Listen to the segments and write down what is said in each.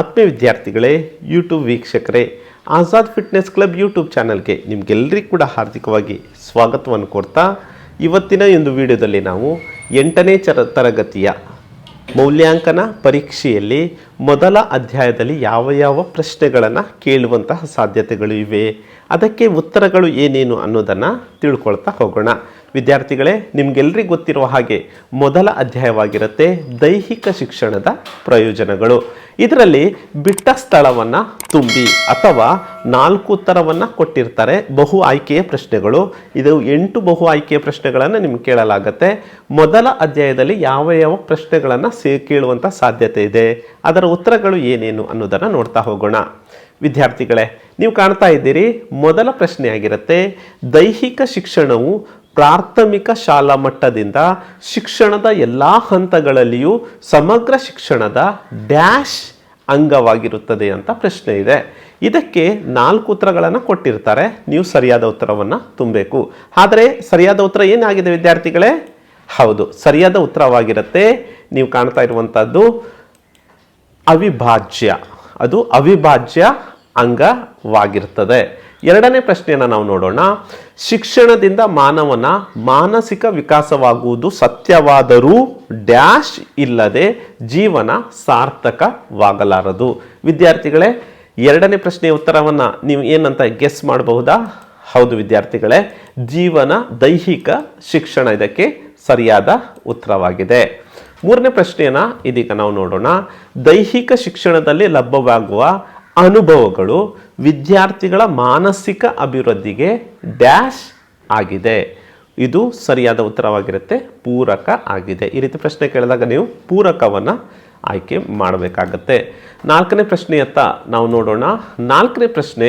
ಆತ್ಮೀಯ ವಿದ್ಯಾರ್ಥಿಗಳೇ ಯೂಟ್ಯೂಬ್ ವೀಕ್ಷಕರೇ, ಆಜಾದ್ ಫಿಟ್ನೆಸ್ ಕ್ಲಬ್ ಯೂಟ್ಯೂಬ್ ಚಾನಲ್ಗೆ ನಿಮಗೆಲ್ಲರಿಗೂ ಕೂಡ ಹಾರ್ದಿಕವಾಗಿ ಸ್ವಾಗತವನ್ನು ಕೊಡ್ತಾ ಇವತ್ತಿನ ಒಂದು ವಿಡಿಯೋದಲ್ಲಿ ನಾವು ಎಂಟನೇ ಚರ, ತರಗತಿಯ ಮೌಲ್ಯಾಂಕನ ಪರೀಕ್ಷೆಯಲ್ಲಿ ಮೊದಲ ಅಧ್ಯಾಯದಲ್ಲಿ ಯಾವ ಯಾವ ಪ್ರಶ್ನೆಗಳನ್ನು ಕೇಳುವಂತಹ ಸಾಧ್ಯತೆಗಳು ಇವೆ, ಅದಕ್ಕೆ ಉತ್ತರಗಳು ಏನೇನು ಅನ್ನೋದನ್ನು ತಿಳ್ಕೊಳ್ತಾ ಹೋಗೋಣ. ವಿದ್ಯಾರ್ಥಿಗಳೇ ನಿಮಗೆಲ್ಲರಿಗೂ ಗೊತ್ತಿರುವ ಹಾಗೆ ಮೊದಲ ಅಧ್ಯಾಯವಾಗಿರುತ್ತೆ ದೈಹಿಕ ಶಿಕ್ಷಣದ ಪ್ರಯೋಜನಗಳು. ಇದರಲ್ಲಿ ಬಿಟ್ಟ ಸ್ಥಳವನ್ನು ತುಂಬಿ ಅಥವಾ ನಾಲ್ಕು ಉತ್ತರವನ್ನು ಕೊಟ್ಟಿರ್ತಾರೆ ಬಹು ಆಯ್ಕೆಯ ಪ್ರಶ್ನೆಗಳು. ಇದು ಎಂಟು ಬಹು ಆಯ್ಕೆಯ ಪ್ರಶ್ನೆಗಳನ್ನು ನಿಮ್ಗೆ ಕೇಳಲಾಗತ್ತೆ. ಮೊದಲ ಅಧ್ಯಾಯದಲ್ಲಿ ಯಾವ ಯಾವ ಪ್ರಶ್ನೆಗಳನ್ನು ಸೇ ಕೇಳುವಂಥ ಸಾಧ್ಯತೆ ಇದೆ, ಅದರ ಉತ್ತರಗಳು ಏನೇನು ಅನ್ನೋದನ್ನು ನೋಡ್ತಾ ಹೋಗೋಣ. ವಿದ್ಯಾರ್ಥಿಗಳೇ, ನೀವು ಕಾಣ್ತಾ ಇದ್ದೀರಿ, ಮೊದಲ ಪ್ರಶ್ನೆ ಆಗಿರುತ್ತೆ ದೈಹಿಕ ಶಿಕ್ಷಣವು ಪ್ರಾಥಮಿಕ ಶಾಲಾ ಮಟ್ಟದಿಂದ ಶಿಕ್ಷಣದ ಎಲ್ಲ ಹಂತಗಳಲ್ಲಿಯೂ ಸಮಗ್ರ ಶಿಕ್ಷಣದ ಡ್ಯಾಶ್ ಅಂಗವಾಗಿರುತ್ತದೆ ಅಂತ ಪ್ರಶ್ನೆ ಇದೆ. ಇದಕ್ಕೆ ನಾಲ್ಕು ಉತ್ತರಗಳನ್ನು ಕೊಟ್ಟಿರ್ತಾರೆ. ನೀವು ಸರಿಯಾದ ಉತ್ತರವನ್ನು ತುಂಬಬೇಕು. ಆದರೆ ಸರಿಯಾದ ಉತ್ತರ ಏನಾಗಿದೆ ವಿದ್ಯಾರ್ಥಿಗಳೇ? ಹೌದು, ಸರಿಯಾದ ಉತ್ತರವಾಗಿರುತ್ತೆ. ನೀವು ಕಾಣ್ತಾ ಇರುವಂಥದ್ದು ಅವಿಭಾಜ್ಯ. ಅದು ಅವಿಭಾಜ್ಯ ಅಂಗವಾಗಿರ್ತದೆ. ಎರಡನೇ ಪ್ರಶ್ನೆಯನ್ನು ನಾವು ನೋಡೋಣ. ಶಿಕ್ಷಣದಿಂದ ಮಾನವನ ಮಾನಸಿಕ ವಿಕಾಸವಾಗುವುದು ಸತ್ಯವಾದರೂ ಡ್ಯಾಶ್ ಇಲ್ಲದೆ ಜೀವನ ಸಾರ್ಥಕವಾಗಲಾರದು. ವಿದ್ಯಾರ್ಥಿಗಳೇ, ಎರಡನೇ ಪ್ರಶ್ನೆಯ ಉತ್ತರವನ್ನು ನೀವು ಏನಂತ ಗೆಸ್ ಮಾಡಬಹುದಾ? ಹೌದು ವಿದ್ಯಾರ್ಥಿಗಳೇ, ಜೀವನ ದೈಹಿಕ ಶಿಕ್ಷಣ ಇದಕ್ಕೆ ಸರಿಯಾದ ಉತ್ತರವಾಗಿದೆ. ಮೂರನೇ ಪ್ರಶ್ನೆಯನ್ನು ಇದೀಗ ನಾವು ನೋಡೋಣ. ದೈಹಿಕ ಶಿಕ್ಷಣದಲ್ಲಿ ಲಭ್ಯವಾಗುವ ಅನುಭವಗಳು ವಿದ್ಯಾರ್ಥಿಗಳ ಮಾನಸಿಕ ಅಭಿವೃದ್ಧಿಗೆ ಡ್ಯಾಶ್ ಆಗಿದೆ. ಇದು ಸರಿಯಾದ ಉತ್ತರವಾಗಿರುತ್ತೆ, ಪೂರಕ ಆಗಿದೆ. ಈ ರೀತಿ ಪ್ರಶ್ನೆ ಕೇಳಿದಾಗ ನೀವು ಪೂರಕವನ್ನು ಆಯ್ಕೆ ಮಾಡಬೇಕಾಗತ್ತೆ. ನಾಲ್ಕನೇ ಪ್ರಶ್ನೆಯತ್ತ ನಾವು ನೋಡೋಣ. ನಾಲ್ಕನೇ ಪ್ರಶ್ನೆ,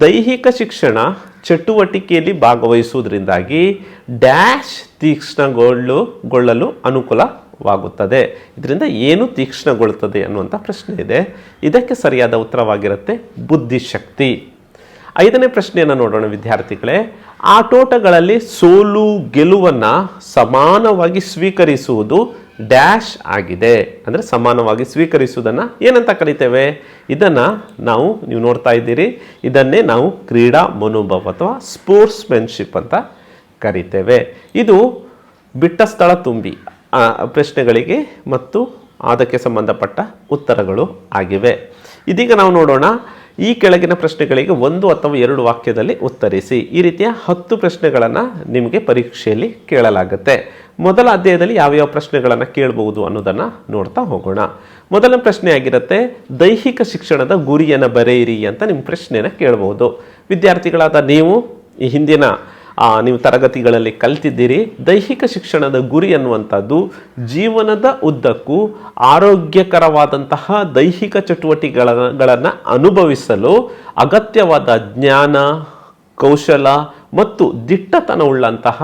ದೈಹಿಕ ಶಿಕ್ಷಣ ಚಟುವಟಿಕೆಯಲ್ಲಿ ಭಾಗವಹಿಸುವುದರಿಂದಾಗಿ ಡ್ಯಾಶ್ ತೀಕ್ಷ್ಣಗೊಳ್ಳು, ಗೊಳ್ಳಲು ಅನುಕೂಲವಾಗುತ್ತದೆ ಇದರಿಂದ ಏನು ತೀಕ್ಷ್ಣಗೊಳ್ಳುತ್ತದೆ ಅನ್ನುವಂಥ ಪ್ರಶ್ನೆ ಇದೆ. ಇದಕ್ಕೆ ಸರಿಯಾದ ಉತ್ತರವಾಗಿರುತ್ತೆ ಬುದ್ಧಿಶಕ್ತಿ. ಐದನೇ ಪ್ರಶ್ನೆಯನ್ನು ನೋಡೋಣ ವಿದ್ಯಾರ್ಥಿಗಳೇ. ಆಟೋಟಗಳಲ್ಲಿ ಸೋಲು ಗೆಲುವನ್ನು ಸಮಾನವಾಗಿ ಸ್ವೀಕರಿಸುವುದು ಡ್ಯಾಶ್ ಆಗಿದೆ. ಅಂದರೆ ಸಮಾನವಾಗಿ ಸ್ವೀಕರಿಸುವುದನ್ನು ಏನಂತ ಕರಿತೇವೆ? ಇದನ್ನು ನಾವು, ನೀವು ನೋಡ್ತಾ ಇದ್ದೀರಿ. ಇದನ್ನೇ ನಾವು ಕ್ರೀಡಾ ಮನೋಭಾವ ಅಥವಾ ಸ್ಪೋರ್ಟ್ಸ್ಮೆನ್ಶಿಪ್ ಅಂತ ಕರಿತೇವೆ. ಇದು ಬಿಟ್ಟ ಸ್ಥಳ ತುಂಬಿ ಪ್ರಶ್ನೆಗಳಿಗೆ ಮತ್ತು ಅದಕ್ಕೆ ಸಂಬಂಧಪಟ್ಟ ಉತ್ತರಗಳು ಆಗಿವೆ. ಇದೀಗ ನಾವು ನೋಡೋಣ, ಈ ಕೆಳಗಿನ ಪ್ರಶ್ನೆಗಳಿಗೆ ಒಂದು ಅಥವಾ ಎರಡು ವಾಕ್ಯದಲ್ಲಿ ಉತ್ತರಿಸಿ. ಈ ರೀತಿಯ ಹತ್ತು ಪ್ರಶ್ನೆಗಳನ್ನು ನಿಮಗೆ ಪರೀಕ್ಷೆಯಲ್ಲಿ ಕೇಳಲಾಗುತ್ತೆ. ಮೊದಲ ಅಧ್ಯಾಯದಲ್ಲಿ ಯಾವ್ಯಾವ ಪ್ರಶ್ನೆಗಳನ್ನು ಕೇಳಬಹುದು ಅನ್ನೋದನ್ನು ನೋಡ್ತಾ ಹೋಗೋಣ. ಮೊದಲ ಪ್ರಶ್ನೆ ಆಗಿರುತ್ತೆ, ದೈಹಿಕ ಶಿಕ್ಷಣದ ಗುರಿಯನ್ನು ಬರೆಯಿರಿ ಅಂತ ನಿಮ್ಮ ಪ್ರಶ್ನೆಯನ್ನು ಕೇಳಬಹುದು. ವಿದ್ಯಾರ್ಥಿಗಳಾದ ನೀವು ಈ ಹಿಂದಿನ ನೀವು ತರಗತಿಗಳಲ್ಲಿ ಕಲ್ತಿದ್ದೀರಿ. ದೈಹಿಕ ಶಿಕ್ಷಣದ ಗುರಿ ಅನ್ನುವಂಥದ್ದು ಜೀವನದ ಉದ್ದಕ್ಕೂ ಆರೋಗ್ಯಕರವಾದಂತಹ ದೈಹಿಕ ಚಟುವಟಿಕೆಗಳನ್ನು ಅನುಭವಿಸಲು ಅಗತ್ಯವಾದ ಜ್ಞಾನ, ಕೌಶಲ ಮತ್ತು ದಿಟ್ಟತನವುಳ್ಳಂತಹ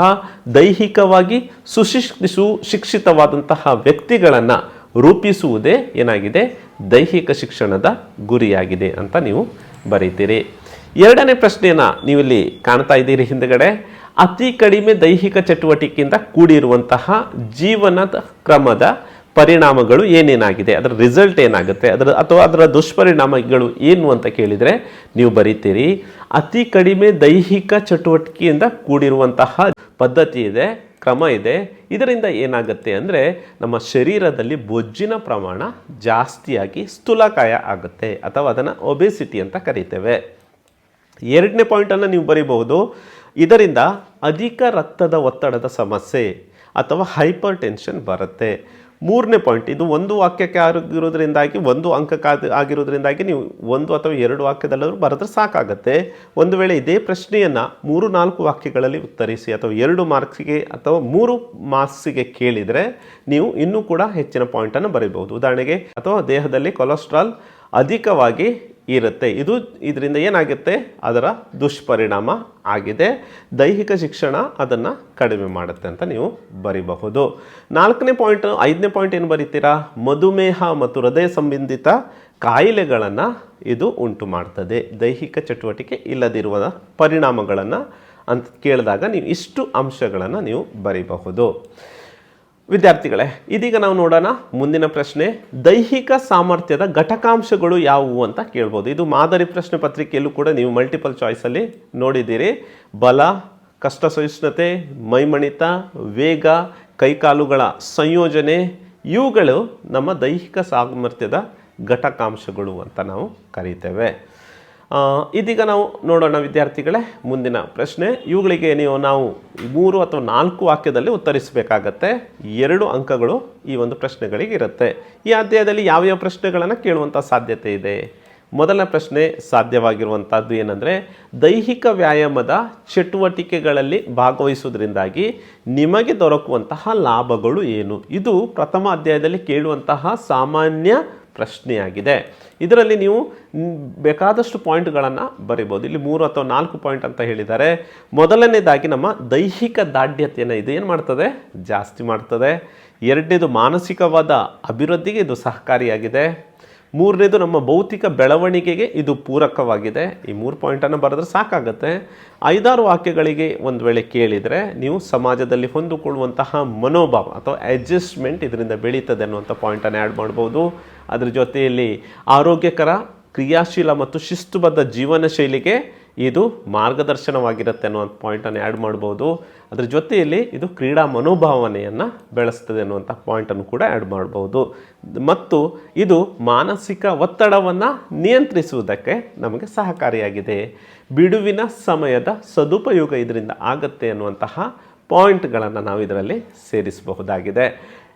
ದೈಹಿಕವಾಗಿ ಸುಶಿಕ್ಷಿಸು ಸುಶಿಕ್ಷಿತವಾದಂತಹ ವ್ಯಕ್ತಿಗಳನ್ನು ರೂಪಿಸುವುದೇ ಏನಾಗಿದೆ? ದೈಹಿಕ ಶಿಕ್ಷಣದ ಗುರಿಯಾಗಿದೆ ಅಂತ ನೀವು ಬರೀತೀರಿ. ಎರಡನೇ ಪ್ರಶ್ನೆಯನ್ನ ನೀವಿಲ್ಲಿ ಕಾಣ್ತಾ ಇದ್ದೀರಿ ಹಿಂದೆಗಡೆ. ಅತಿ ಕಡಿಮೆ ದೈಹಿಕ ಚಟುವಟಿಕೆಯಿಂದ ಕೂಡಿರುವಂತಹ ಜೀವನದ ಕ್ರಮದ ಪರಿಣಾಮಗಳು ಏನೇನಾಗಿದೆ? ಅದರ ರಿಸಲ್ಟ್ ಏನಾಗುತ್ತೆ? ಅದರ ಅಥವಾ ಅದರ ದುಷ್ಪರಿಣಾಮಗಳು ಏನು ಅಂತ ಕೇಳಿದರೆ ನೀವು ಬರೀತೀರಿ, ಅತಿ ಕಡಿಮೆ ದೈಹಿಕ ಚಟುವಟಿಕೆಯಿಂದ ಕೂಡಿರುವಂತಹ ಪದ್ಧತಿ ಇದೆ, ಕ್ರಮ ಇದೆ. ಇದರಿಂದ ಏನಾಗುತ್ತೆ ಅಂದರೆ ನಮ್ಮ ಶರೀರದಲ್ಲಿ ಬೊಜ್ಜಿನ ಪ್ರಮಾಣ ಜಾಸ್ತಿಯಾಗಿ ಸ್ಥೂಲಕಾಯ ಆಗುತ್ತೆ ಅಥವಾ ಅದನ್ನು ಒಬೆಸಿಟಿ ಅಂತ ಕರಿತೇವೆ. ಎರಡನೇ ಪಾಯಿಂಟನ್ನು ನೀವು ಬರೀಬಹುದು. ಇದರಿಂದ ಅಧಿಕ ರಕ್ತದ ಒತ್ತಡದ ಸಮಸ್ಯೆ ಅಥವಾ ಹೈಪರ್ ಟೆನ್ಷನ್ ಬರುತ್ತೆ. ಮೂರನೇ ಪಾಯಿಂಟ್ ಇದು ಒಂದು ವಾಕ್ಯಕ್ಕೆ ಆಗಿರೋದ್ರಿಂದಾಗಿ, ಒಂದು ಅಂಕಕ್ಕೆ ಆಗಿರೋದ್ರಿಂದಾಗಿ ನೀವು ಒಂದು ಅಥವಾ ಎರಡು ವಾಕ್ಯದಲ್ಲಾದರೂ ಬರೆದ್ರೆ ಸಾಕಾಗುತ್ತೆ. ಒಂದು ವೇಳೆ ಇದೇ ಪ್ರಶ್ನೆಯನ್ನು ಮೂರು, ನಾಲ್ಕು ವಾಕ್ಯಗಳಲ್ಲಿ ಉತ್ತರಿಸಿ ಅಥವಾ ಎರಡು ಮಾರ್ಕ್ಸಿಗೆ ಅಥವಾ ಮೂರು ಮಾರ್ಕ್ಸಿಗೆ ಕೇಳಿದರೆ ನೀವು ಇನ್ನೂ ಕೂಡ ಹೆಚ್ಚಿನ ಪಾಯಿಂಟನ್ನು ಬರೀಬಹುದು. ಉದಾಹರಣೆಗೆ, ಅಥವಾ ದೇಹದಲ್ಲಿ ಕೊಲೆಸ್ಟ್ರಾಲ್ ಅಧಿಕವಾಗಿ ಇರುತ್ತೆ. ಇದು ಇದರಿಂದ ಏನಾಗುತ್ತೆ? ಅದರ ದುಷ್ಪರಿಣಾಮ ಆಗಿದೆ. ದೈಹಿಕ ಶಿಕ್ಷಣ ಅದನ್ನು ಕಡಿಮೆ ಮಾಡುತ್ತೆ ಅಂತ ನೀವು ಬರಿಬಹುದು. ನಾಲ್ಕನೇ ಪಾಯಿಂಟ್, ಐದನೇ ಪಾಯಿಂಟ್ ಏನು ಬರೀತೀರಾ? ಮಧುಮೇಹ ಮತ್ತು ಹೃದಯ ಸಂಬಂಧಿತ ಕಾಯಿಲೆಗಳನ್ನು ಇದು ಉಂಟು ಮಾಡ್ತದೆ. ದೈಹಿಕ ಚಟುವಟಿಕೆ ಇಲ್ಲದಿರುವ ಪರಿಣಾಮಗಳನ್ನು ಅಂತ ಕೇಳಿದಾಗ ನೀವು ಇಷ್ಟು ಅಂಶಗಳನ್ನು ನೀವು ಬರೀಬಹುದು. ವಿದ್ಯಾರ್ಥಿಗಳೇ, ಇದೀಗ ನಾವು ನೋಡೋಣ ಮುಂದಿನ ಪ್ರಶ್ನೆ, ದೈಹಿಕ ಸಾಮರ್ಥ್ಯದ ಘಟಕಾಂಶಗಳು ಯಾವುವು ಅಂತ ಕೇಳ್ಬೋದು. ಇದು ಮಾದರಿ ಪ್ರಶ್ನೆ ಪತ್ರಿಕೆಯಲ್ಲೂ ಕೂಡ ನೀವು ಮಲ್ಟಿಪಲ್ ಚಾಯ್ಸಲ್ಲಿ ನೋಡಿದ್ದೀರಿ. ಬಲ ಕಷ್ಟ ಸಹಿಷ್ಣುತೆ ಮೈಮಣಿತ, ವೇಗ, ಕೈಕಾಲುಗಳ ಸಂಯೋಜನೆ, ಇವುಗಳು ನಮ್ಮ ದೈಹಿಕ ಸಾಮರ್ಥ್ಯದ ಘಟಕಾಂಶಗಳು ಅಂತ ನಾವು ಕರೀತೇವೆ. ಇದೀಗ ನಾವು ನೋಡೋಣ ವಿದ್ಯಾರ್ಥಿಗಳೇ, ಮುಂದಿನ ಪ್ರಶ್ನೆ. ಇವುಗಳಿಗೆ ನೀವು ನಾವು ಮೂರು ಅಥವಾ ನಾಲ್ಕು ವಾಕ್ಯದಲ್ಲಿ ಉತ್ತರಿಸಬೇಕಾಗತ್ತೆ. ಎರಡು ಅಂಕಗಳು ಈ ಒಂದು ಪ್ರಶ್ನೆಗಳಿಗೆ ಇರುತ್ತೆ. ಈ ಅಧ್ಯಾಯದಲ್ಲಿ ಯಾವ್ಯಾವ ಪ್ರಶ್ನೆಗಳನ್ನು ಕೇಳುವಂಥ ಸಾಧ್ಯತೆ ಇದೆ? ಮೊದಲ ಪ್ರಶ್ನೆ ಸಾಧ್ಯವಾಗಿರುವಂಥದ್ದು ಏನಂದರೆ, ದೈಹಿಕ ವ್ಯಾಯಾಮದ ಚಟುವಟಿಕೆಗಳಲ್ಲಿ ಭಾಗವಹಿಸುವುದರಿಂದಾಗಿ ನಿಮಗೆ ದೊರಕುವಂತಹ ಲಾಭಗಳು ಏನು? ಇದು ಪ್ರಥಮ ಅಧ್ಯಾಯದಲ್ಲಿ ಕೇಳುವಂತಹ ಸಾಮಾನ್ಯ ಪ್ರಶ್ನೆಯಾಗಿದೆ. ಇದರಲ್ಲಿ ನೀವು ಬೇಕಾದಷ್ಟು ಪಾಯಿಂಟ್ಗಳನ್ನು ಬರಿಬೋದು. ಇಲ್ಲಿ ಮೂರು ಅಥವಾ ನಾಲ್ಕು ಪಾಯಿಂಟ್ ಅಂತ ಹೇಳಿದ್ದಾರೆ. ಮೊದಲನೇದಾಗಿ ನಮ್ಮ ದೈಹಿಕ ದಾಢ್ಯತೆಯನ್ನು ಇದು ಏನು ಮಾಡ್ತದೆ? ಜಾಸ್ತಿ ಮಾಡ್ತದೆ. ಎರಡನೇದು ಮಾನಸಿಕವಾದ ಅಭಿವೃದ್ಧಿಗೆ ಇದು ಸಹಕಾರಿಯಾಗಿದೆ. ಮೂರನೇದು ನಮ್ಮ ಭೌತಿಕ ಬೆಳವಣಿಗೆಗೆ ಇದು ಪೂರಕವಾಗಿದೆ. ಈ ಮೂರು ಪಾಯಿಂಟನ್ನು ಬರೆದ್ರೆ ಸಾಕಾಗುತ್ತೆ. ಐದಾರು ವಾಕ್ಯಗಳಿಗೆ ಒಂದು ವೇಳೆ ಕೇಳಿದರೆ ನೀವು ಸಮಾಜದಲ್ಲಿ ಹೊಂದಿಕೊಳ್ಳುವಂತಹ ಮನೋಭಾವ ಅಥವಾ ಅಡ್ಜಸ್ಟ್ಮೆಂಟ್ ಇದರಿಂದ ಬೆಳೀತದೆ ಅನ್ನುವಂಥ ಪಾಯಿಂಟನ್ನು ಆ್ಯಡ್ ಮಾಡ್ಬೋದು. ಅದ್ರ ಜೊತೆಯಲ್ಲಿ ಆರೋಗ್ಯಕರ, ಕ್ರಿಯಾಶೀಲ ಮತ್ತು ಶಿಸ್ತುಬದ್ಧ ಜೀವನ ಶೈಲಿಗೆ ಇದು ಮಾರ್ಗದರ್ಶನವಾಗಿರುತ್ತೆ ಅನ್ನುವಂಥ ಪಾಯಿಂಟನ್ನು ಆ್ಯಡ್ ಮಾಡ್ಬೋದು. ಅದ್ರ ಜೊತೆಯಲ್ಲಿ ಇದು ಕ್ರೀಡಾ ಮನೋಭಾವನೆಯನ್ನು ಬೆಳೆಸ್ತದೆ ಅನ್ನುವಂಥ ಪಾಯಿಂಟನ್ನು ಕೂಡ ಆ್ಯಡ್ ಮಾಡ್ಬೋದು. ಮತ್ತು ಇದು ಮಾನಸಿಕ ಒತ್ತಡವನ್ನು ನಿಯಂತ್ರಿಸುವುದಕ್ಕೆ ನಮಗೆ ಸಹಕಾರಿಯಾಗಿದೆ. ಬಿಡುವಿನ ಸಮಯದ ಸದುಪಯೋಗ ಇದರಿಂದ ಆಗತ್ತೆ ಅನ್ನುವಂತಹ ಪಾಯಿಂಟ್ಗಳನ್ನು ನಾವು ಇದರಲ್ಲಿ ಸೇರಿಸಬಹುದಾಗಿದೆ.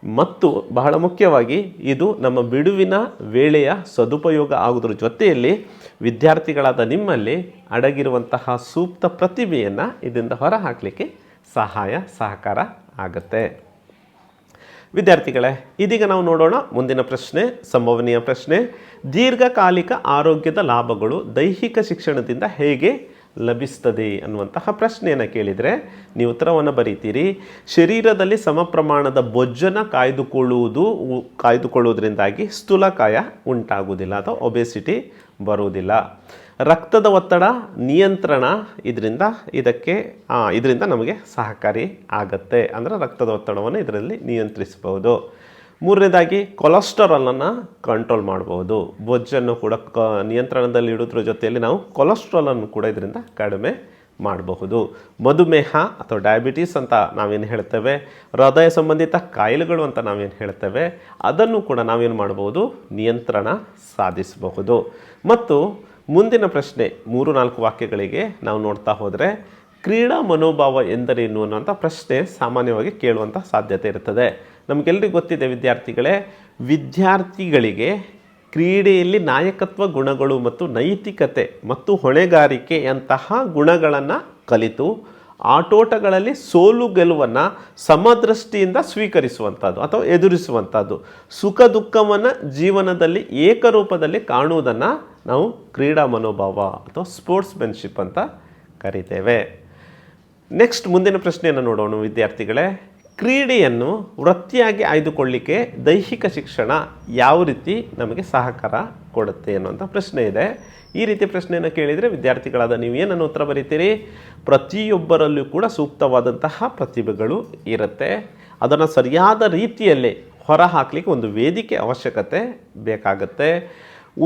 ಮತ್ತು ಬಹಳ ಮುಖ್ಯವಾಗಿ ಇದು ನಮ್ಮ ಬಿಡುವಿನ ವೇಳೆಯ ಸದುಪಯೋಗ ಆಗೋದ್ರ ಜೊತೆಯಲ್ಲಿ ವಿದ್ಯಾರ್ಥಿಗಳಾದ ನಿಮ್ಮಲ್ಲಿ ಅಡಗಿರುವಂತಹ ಸೂಕ್ತ ಪ್ರತಿಭೆಯನ್ನು ಇದರಿಂದ ಹೊರಹಾಕಲಿಕ್ಕೆ ಸಹಾಯ, ಸಹಕಾರ ಆಗುತ್ತೆ. ವಿದ್ಯಾರ್ಥಿಗಳೇ, ಇದೀಗ ನಾವು ನೋಡೋಣ ಮುಂದಿನ ಪ್ರಶ್ನೆ, ಸಂಭವನೀಯ ಪ್ರಶ್ನೆ. ದೀರ್ಘಕಾಲಿಕ ಆರೋಗ್ಯದ ಲಾಭಗಳು ದೈಹಿಕ ಶಿಕ್ಷಣದಿಂದ ಹೇಗೆ ಲಭಿಸ್ತದೆ ಅನ್ನುವಂತಹ ಪ್ರಶ್ನೆಯನ್ನು ಕೇಳಿದರೆ ನೀವು ಉತ್ತರವನ್ನು ಬರೀತೀರಿ. ಶರೀರದಲ್ಲಿ ಸಮ ಪ್ರಮಾಣದ ಬೊಜ್ಜನ್ನು ಕಾಯ್ದುಕೊಳ್ಳುವುದು ಕಾಯ್ದುಕೊಳ್ಳುವುದರಿಂದಾಗಿ ಸ್ಥೂಲಕಾಯ ಉಂಟಾಗುವುದಿಲ್ಲ ಅಥವಾ ಒಬೆಸಿಟಿ ಬರುವುದಿಲ್ಲ. ರಕ್ತದ ಒತ್ತಡ, ನಿಯಂತ್ರಣ ಇದರಿಂದ ಇದಕ್ಕೆ ಇದರಿಂದ ನಮಗೆ ಸಹಕಾರಿ ಆಗತ್ತೆ. ಅಂದರೆ ರಕ್ತದ ಒತ್ತಡವನ್ನು ಇದರಲ್ಲಿ ನಿಯಂತ್ರಿಸಬಹುದು. ಮೂರನೇದಾಗಿ, ಕೊಲೆಸ್ಟ್ರಾಲನ್ನು ಕಂಟ್ರೋಲ್ ಮಾಡ್ಬೋದು. ಬೊಜ್ಜನ್ನು ಕೂಡ ಕ, ನಿಯಂತ್ರಣದಲ್ಲಿ ಇಡೋದ್ರ ಜೊತೆಯಲ್ಲಿ ನಾವು ಕೊಲೆಸ್ಟ್ರಾಲನ್ನು ಕೂಡ ಇದರಿಂದ ಕಡಿಮೆ ಮಾಡಬಹುದು. ಮಧುಮೇಹ ಅಥವಾ ಡಯಾಬಿಟೀಸ್ ಅಂತ ನಾವೇನು ಹೇಳ್ತೇವೆ, ಹೃದಯ ಸಂಬಂಧಿತ ಕಾಯಿಲೆಗಳು ಅಂತ ನಾವೇನು ಹೇಳ್ತೇವೆ, ಅದನ್ನು ಕೂಡ ನಾವೇನು ಮಾಡ್ಬೋದು, ನಿಯಂತ್ರಣ ಸಾಧಿಸಬಹುದು. ಮತ್ತು ಮುಂದಿನ ಪ್ರಶ್ನೆ, ಮೂರು ನಾಲ್ಕು ವಾಕ್ಯಗಳಿಗೆ ನಾವು ನೋಡ್ತಾ ಹೋದರೆ, ಕ್ರೀಡಾ ಮನೋಭಾವ ಎಂದರೇನು ಅನ್ನುವಂಥ ಪ್ರಶ್ನೆ ಸಾಮಾನ್ಯವಾಗಿ ಕೇಳುವಂಥ ಸಾಧ್ಯತೆ ಇರ್ತದೆ. ನಮಗೆಲ್ಲರಿಗೂ ಗೊತ್ತಿದೆ ವಿದ್ಯಾರ್ಥಿಗಳೇ, ವಿದ್ಯಾರ್ಥಿಗಳಿಗೆ ಕ್ರೀಡೆಯಲ್ಲಿ ನಾಯಕತ್ವ ಗುಣಗಳು ಮತ್ತು ನೈತಿಕತೆ ಮತ್ತು ಹೊಣೆಗಾರಿಕೆಯಂತಹ ಗುಣಗಳನ್ನು ಕಲಿತು ಆಟೋಟಗಳಲ್ಲಿ ಸೋಲು ಗೆಲುವನ್ನು ಸಮದೃಷ್ಟಿಯಿಂದ ಸ್ವೀಕರಿಸುವಂಥದ್ದು ಅಥವಾ ಎದುರಿಸುವಂಥದ್ದು ಸುಖ ದುಃಖವನ್ನು ಜೀವನದಲ್ಲಿ ಏಕರೂಪದಲ್ಲಿ ಕಾಣುವುದನ್ನು ನಾವು ಕ್ರೀಡಾ ಮನೋಭಾವ ಅಥವಾ ಸ್ಪೋರ್ಟ್ಸ್ಮೆನ್ಶಿಪ್ ಅಂತ ಕರಿತೇವೆ. ನೆಕ್ಸ್ಟ್ ಮುಂದಿನ ಪ್ರಶ್ನೆಯನ್ನು ನೋಡೋಣ ವಿದ್ಯಾರ್ಥಿಗಳೇ. ಕ್ರೀಡೆಯನ್ನು ವೃತ್ತಿಯಾಗಿ ಆಯ್ದುಕೊಳ್ಳಿಕ್ಕೆ ದೈಹಿಕ ಶಿಕ್ಷಣ ಯಾವ ರೀತಿ ನಮಗೆ ಸಹಕಾರ ಕೊಡುತ್ತೆ ಅನ್ನುವಂಥ ಪ್ರಶ್ನೆ ಇದೆ. ಈ ರೀತಿ ಪ್ರಶ್ನೆಯನ್ನು ಕೇಳಿದರೆ ವಿದ್ಯಾರ್ಥಿಗಳಾದ ನೀವು ಏನನ್ನು ಉತ್ತರ ಬರೀತೀರಿ? ಪ್ರತಿಯೊಬ್ಬರಲ್ಲೂ ಕೂಡ ಸೂಕ್ತವಾದಂತಹ ಪ್ರತಿಭೆಗಳು ಇರುತ್ತೆ. ಅದನ್ನು ಸರಿಯಾದ ರೀತಿಯಲ್ಲಿ ಹೊರ ಹಾಕಲಿಕ್ಕೆ ಒಂದು ವೇದಿಕೆ ಅವಶ್ಯಕತೆ ಬೇಕಾಗುತ್ತೆ.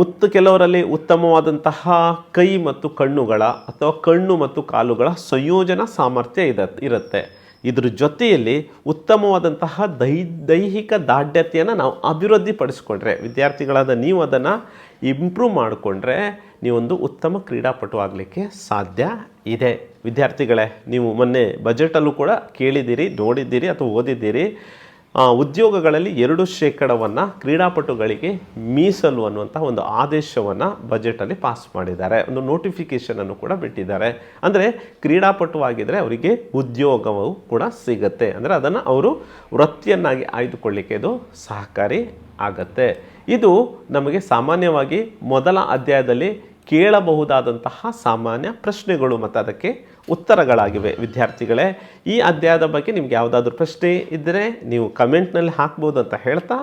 ಉತ್ತ ಕೆಲವರಲ್ಲಿ ಉತ್ತಮವಾದಂತಹ ಕೈ ಮತ್ತು ಕಣ್ಣುಗಳ ಅಥವಾ ಕಣ್ಣು ಮತ್ತು ಕಾಲುಗಳ ಸಂಯೋಜನಾ ಸಾಮರ್ಥ್ಯ ಇದ, ಇರುತ್ತೆ. ಇದ್ರ ಜೊತೆಯಲ್ಲಿ ಉತ್ತಮವಾದಂತಹ ದೈ, ದೈಹಿಕ ದಾಢ್ಯತೆಯನ್ನು ನಾವು ಅಭಿವೃದ್ಧಿಪಡಿಸ್ಕೊಂಡ್ರೆ, ವಿದ್ಯಾರ್ಥಿಗಳಾದ ನೀವು ಅದನ್ನು ಇಂಪ್ರೂವ್ ಮಾಡಿಕೊಂಡ್ರೆ ನೀವೊಂದು ಉತ್ತಮ ಕ್ರೀಡಾಪಟು ಆಗಲಿಕ್ಕೆ ಸಾಧ್ಯ ಇದೆ. ವಿದ್ಯಾರ್ಥಿಗಳೇ, ನೀವು ಮೊನ್ನೆ ಬಜೆಟಲ್ಲೂ ಕೂಡ ಕೇಳಿದ್ದೀರಿ, ನೋಡಿದ್ದೀರಿ ಅಥವಾ ಓದಿದ್ದೀರಿ. ಉದ್ಯೋಗಗಳಲ್ಲಿ ಎರಡು ಶೇಕಡವನ್ನು ಕ್ರೀಡಾಪಟುಗಳಿಗೆ ಮೀಸಲು ಅನ್ನುವಂಥ ಒಂದು ಆದೇಶವನ್ನು ಬಜೆಟಲ್ಲಿ ಪಾಸ್ ಮಾಡಿದ್ದಾರೆ. ಒಂದು ನೋಟಿಫಿಕೇಷನನ್ನು ಕೂಡ ಬಿಟ್ಟಿದ್ದಾರೆ. ಅಂದರೆ ಕ್ರೀಡಾಪಟುವಾಗಿದ್ದರೆ ಅವರಿಗೆ ಉದ್ಯೋಗವು ಕೂಡ ಸಿಗುತ್ತೆ. ಅಂದರೆ ಅದನ್ನು ಅವರು ವೃತ್ತಿಯನ್ನಾಗಿ ಆಯ್ದುಕೊಳ್ಳಿಕ್ಕೆ ಇದು ಸಹಕಾರಿ ಆಗತ್ತೆ. ಇದು ನಮಗೆ ಸಾಮಾನ್ಯವಾಗಿ ಮೊದಲ ಅಧ್ಯಾಯದಲ್ಲಿ ಕೇಳಬಹುದಾದಂತಹ ಸಾಮಾನ್ಯ ಪ್ರಶ್ನೆಗಳು ಮತ್ತು ಅದಕ್ಕೆ ಉತ್ತರಗಳಾಗಿವೆ. ವಿದ್ಯಾರ್ಥಿಗಳೇ, ಈ ಅಧ್ಯಾಯದ ಬಗ್ಗೆ ನಿಮ್ಗೆ ಯಾವುದಾದ್ರೂ ಪ್ರಶ್ನೆ ಇದ್ದರೆ ನೀವು ಕಮೆಂಟ್ನಲ್ಲಿ ಹಾಕ್ಬೋದು ಅಂತ ಹೇಳ್ತಾ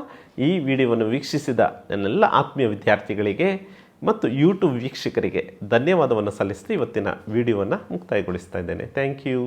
ಈ ವಿಡಿಯೋವನ್ನು ವೀಕ್ಷಿಸಿದ ನನ್ನೆಲ್ಲ ಆತ್ಮೀಯ ವಿದ್ಯಾರ್ಥಿಗಳಿಗೆ ಮತ್ತು ಯೂಟ್ಯೂಬ್ ವೀಕ್ಷಕರಿಗೆ ಧನ್ಯವಾದವನ್ನು ಸಲ್ಲಿಸಿ ಇವತ್ತಿನ ವಿಡಿಯೋವನ್ನು ಮುಕ್ತಾಯಗೊಳಿಸ್ತಾ ಇದ್ದೇನೆ. Thank you.